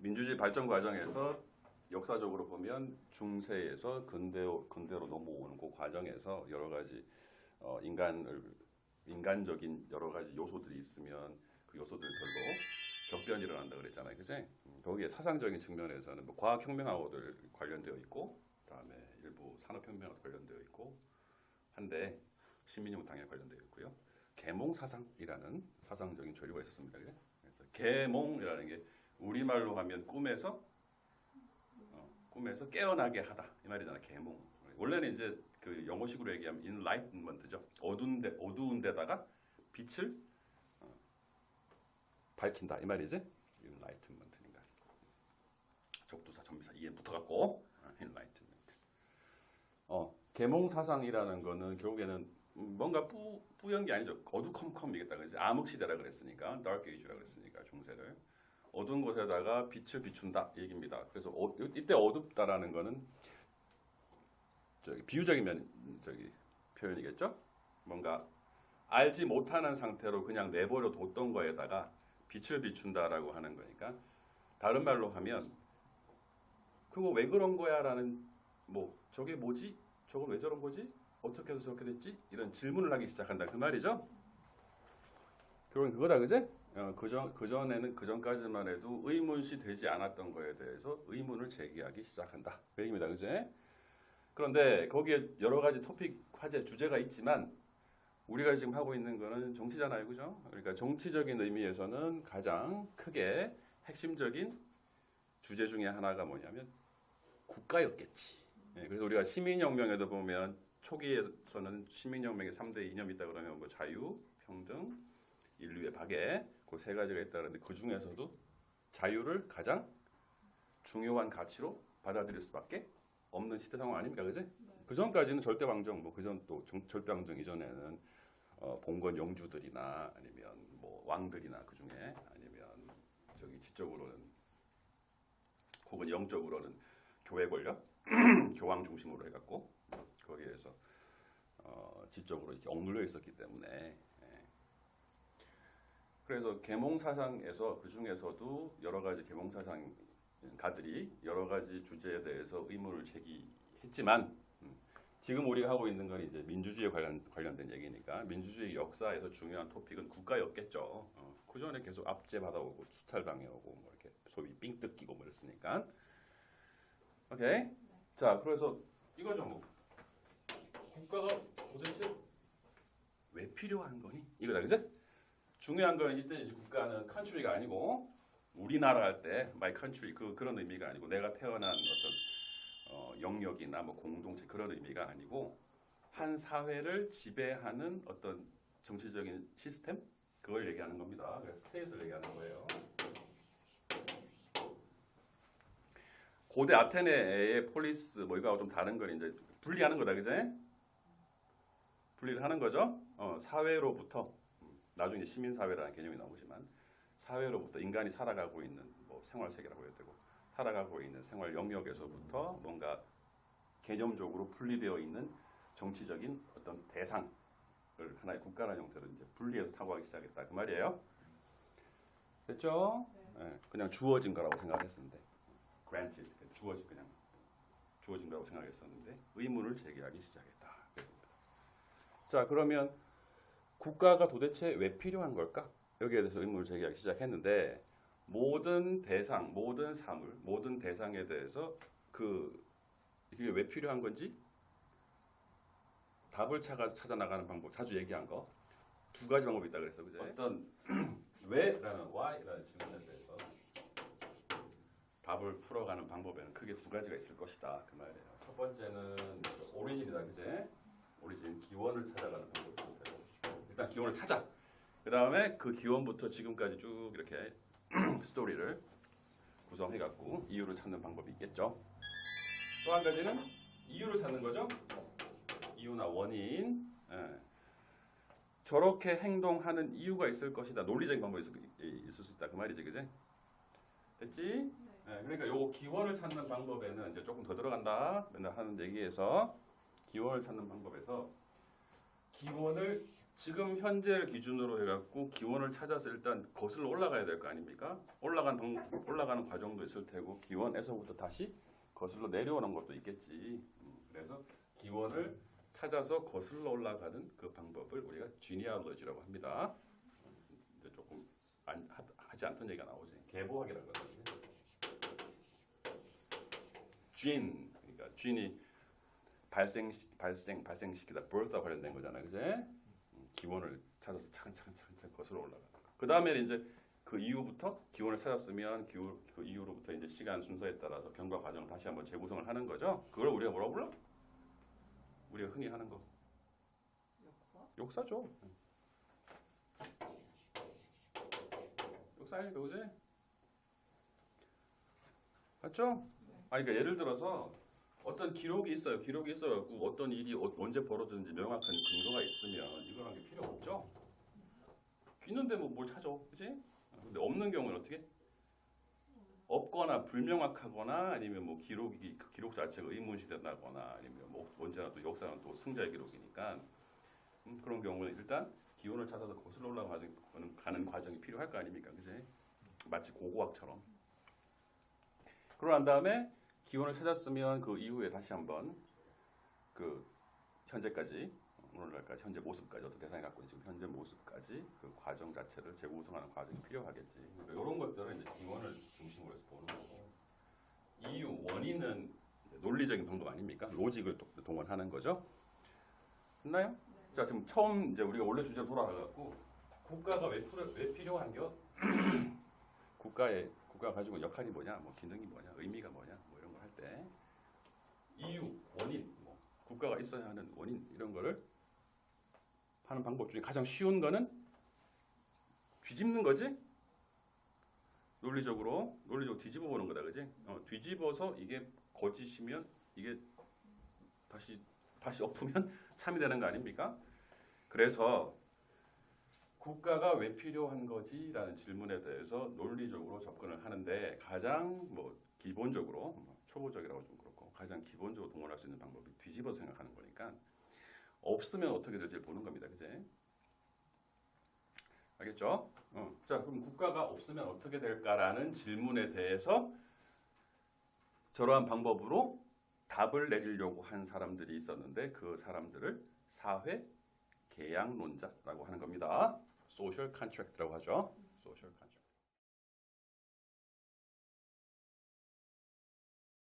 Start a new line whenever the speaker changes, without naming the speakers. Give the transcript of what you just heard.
민주주의 발전 과정에서 역사적으로 보면 중세에서 근대로, 근대로 넘어오는 그 과정에서 여러 가지 어, 인간을 인간적인 여러 가지 요소들이 있으면 그 요소들 별로 격변이 일어난다 그랬잖아요, 그지? 음, 거기에 사상적인 측면에서는 뭐 과학혁명하고들 관련되어 있고, 그다음에 일부 산업혁명하고 관련되어 있고 한데 시민용 당연히 관련되어 있고요. 계몽 사상이라는 사상적인 조류가 있었습니다, 그죠? 그래서 계몽이라는 게 우리말로 하면 꿈에서? 어, 꿈에서 깨어나게 하다. 이 말이잖아 계몽. 원래는 이제 그 영어식으로 얘기하면 enlightenment죠. 어두운 데 어두운 데다가 빛을 어, 밝힌다. 이 말이지? enlightenment인가 적두사 전미사 이에 붙어갖고 어, enlightenment. 어 계몽 사상이라는 거는 결국에는 뭔가 뿌, 뿌연 게 아니죠. 어두컴컴이겠다 그지. 암흑 시대라 그랬으니까 dark age라 그랬으니까 중세를 어두운 곳에다가 빛을 비춘다 이 얘기입니다. 그래서 어, 이때 어둡다라는 거는 저기 비유적인 면 저기 표현이겠죠. 뭔가 알지 못하는 상태로 그냥 내버려 뒀던 거에다가 빛을 비춘다라고 하는 거니까 다른 말로 하면 그거 왜 그런 거야라는 뭐 저게 뭐지? 저건 왜 저런 거지? 어떻게 해서 저렇게 됐지? 이런 질문을 하기 시작한다 그 말이죠. 결국은 그거다 그제? 어, 그전 그전에는 그전까지만 해도 의문시 되지 않았던 거에 대해서 의문을 제기하기 시작한다. 그 얘기입니다. 그제? 그런데 거기에 여러 가지 토픽 화제 주제가 있지만 우리가 지금 하고 있는 거는 정치잖아요. 그죠? 그러니까 정치적인 의미에서는 가장 크게 핵심적인 주제 중에 하나가 뭐냐면 국가였겠지. 예, 그래서 우리가 시민혁명에도 보면 초기에서는 시민혁명의 3대 이념이 있다 그러면 뭐 자유, 평등, 인류의 박애 그 세 가지가 있다는데 그 중에서도 자유를 가장 중요한 가치로 받아들일 수밖에 없는 시대 상황 아닙니까, 그지? 그 전까지는 절대 왕정, 뭐 그전 또 절대 왕정 이전에는 어, 봉건 영주들이나 아니면 뭐 왕들이나 그 중에 아니면 저기 지적으로는 혹은 영적으로는 교회 권력, 교황 중심으로 해갖고 거기에서 어, 지적으로 이렇게 억눌려 있었기 때문에 예. 그래서 계몽 사상에서 그 중에서도 여러 가지 계몽 사상 가들이 여러 가지 주제에 대해서 의문을 제기했지만 음, 지금 우리가 하고 있는 건 이제 민주주의에 관련 관련된 얘기니까 민주주의 역사에서 중요한 토픽은 국가였겠죠. 어, 그 전에 계속 압제 받아오고 수탈당해오고 뭐 이렇게 소위 삥 뜯기고 뭐 이랬으니까. 오케이. 자, 그래서 이거죠 뭐. 국가가 도대체 왜 필요한 거니? 이거다, 그죠? 중요한 건 이때 이제 국가는 컨트리가 아니고 우리나라 할때 my country 그 그런 의미가 아니고 내가 태어난 어떤 어, 영역이나 뭐 공동체 그런 의미가 아니고 한 사회를 지배하는 어떤 정치적인 시스템 그걸 얘기하는 겁니다. 그래서 스테이트를 얘기하는 거예요. 고대 아테네의 폴리스 뭐 이거하고 좀 다른 건 이제 분리하는 거다, 그제? 분리를 하는 거죠. 어, 사회로부터 나중에 시민 사회라는 개념이 나오지만 사회로부터 인간이 살아가고 있는 뭐 생활 세계라고 해야 되고 살아가고 있는 생활 영역에서부터 뭔가 개념적으로 분리되어 있는 정치적인 어떤 대상을 하나의 국가라는 형태로 이제 분리해서 사고하기 시작했다 그 말이에요. 됐죠? 예, 그냥 주어진 거라고 생각했었는데 granted 주어진 그냥 주어진 거라고 생각했었는데 의문을 제기하기 시작했다. 자 그러면 국가가 도대체 왜 필요한 걸까? 여기에 대해서 의문을 제기하기 시작했는데 모든 대상, 모든 사물, 모든 대상에 대해서 그 이게 왜 필요한 건지 답을 찾아 찾아 나가는 방법 자주 얘기한 거 두 가지 방법이 있다 그랬어, 그제? 어떤 왜라는 why라는 질문에 대해서 답을 풀어가는 방법에는 크게 두 가지가 있을 것이다 그 말이에요. 첫 번째는 오리진이다, 그제? 오리진 기원을 찾아가는 방법이 되고 일단 기원을 찾아. 그 다음에 그 기원부터 지금까지 쭉 이렇게 스토리를 구성해갖고 이유를 찾는 방법이 있겠죠. 또 한 가지는 이유를 찾는 거죠. 이유나 원인. 예. 저렇게 행동하는 이유가 있을 것이다. 논리적인 방법이 있을, 수 있다. 그 말이지, 그지? 됐지? 예, 그러니까 요 기원을 찾는 방법에는 이제 조금 더 들어간다. 맨날 하는 얘기에서 기원을 찾는 방법에서 기원을 지금 현재를 기준으로 해갖고 기원을 찾아서 일단 거슬러 올라가야 될 거 아닙니까? 올라간 방, 올라가는 과정도 있을 테고 기원에서부터 다시 거슬러 내려오는 것도 있겠지. 음, 그래서 기원을 찾아서 거슬러 올라가는 그 방법을 우리가 genealogy라고 합니다. 이제 조금 안, 하, 하지 않던 얘기가 나오지. 계보학이라고 그러거든요. gene 그러니까 gene이 발생 발생 발생시키다 birth와 관련된 거잖아, 그제? 음, 기원을 찾아서 차근차근 차근차근 거슬러 올라가는 거. 그 다음에 이제 그 이후부터 기원을 찾았으면 기후, 그 이후로부터 이제 시간 순서에 따라서 경과 과정을 다시 한번 재구성을 하는 거죠. 그걸 우리가 뭐라고 불러? 우리가 흔히 하는 거
역사?
역사죠. 역사니까 그지? 맞죠? 아니 그러니까 예를 들어서 어떤 기록이 있어요. 기록이 있어갖고 어떤 일이 어- 언제 벌어졌는지 명확한 근거가 있으면 이거란 게 필요 없죠. 있는데 뭐 뭘 찾아, 그지? 근데 없는 경우는 어떻게? 없거나 불명확하거나 아니면 뭐 기록이 그 기록 자체가 의문시된다거나 아니면 뭐 언제나 또 역사는 또 승자의 기록이니까 음, 그런 경우는 일단 기원을 찾아서 거슬러 올라가는 가는 과정이 필요할 거 아닙니까, 그지? 마치 고고학처럼. 그러고 난 다음에 기원을 찾았으면 그 이후에 다시 한번 그 현재까지 오늘날까지 현재 모습까지 어떤 대상이 갖고 있는 지금 현재 모습까지 그 과정 자체를 재구성하는 과정이 필요하겠지. 그러니까 이런 것들은 이제 기원을 중심으로 해서 보는 거고 이유 원인은 논리적인 방법 아닙니까? 로직을 도- 동원하는 거죠. 됐나요? 자 지금 처음 이제 우리가 원래 주제로 돌아가갖고 국가가 왜, 필요, 왜 필요한겨? 국가의 국가가 가지고 있는 역할이 뭐냐, 뭐 기능이 뭐냐, 의미가 뭐냐, 때 이유, 원인, 뭐 국가가 있어야 하는 원인 이런 거를 하는 방법 중에 가장 쉬운 거는 뒤집는 거지. 논리적으로 논리적으로 뒤집어 보는 거다, 그지? 어, 뒤집어서 이게 거짓이면 이게 다시 다시 엎으면 참이 되는 거 아닙니까? 그래서 국가가 왜 필요한 거지라는 질문에 대해서 논리적으로 접근을 하는데 가장 뭐 기본적으로 뭐 초보적이라고 좀 그렇고 가장 기본적으로 동원할 수 있는 방법이 뒤집어 생각하는 거니까 없으면 어떻게 될지 보는 겁니다, 그제? 알겠죠? 어. 자, 그럼 국가가 없으면 어떻게 될까라는 질문에 대해서 저러한 방법으로 답을 내리려고 한 사람들이 있었는데 그 사람들을 사회 계약론자라고 하는 겁니다. 소셜 컨트랙트라고 하죠. 소셜 컨트랙트.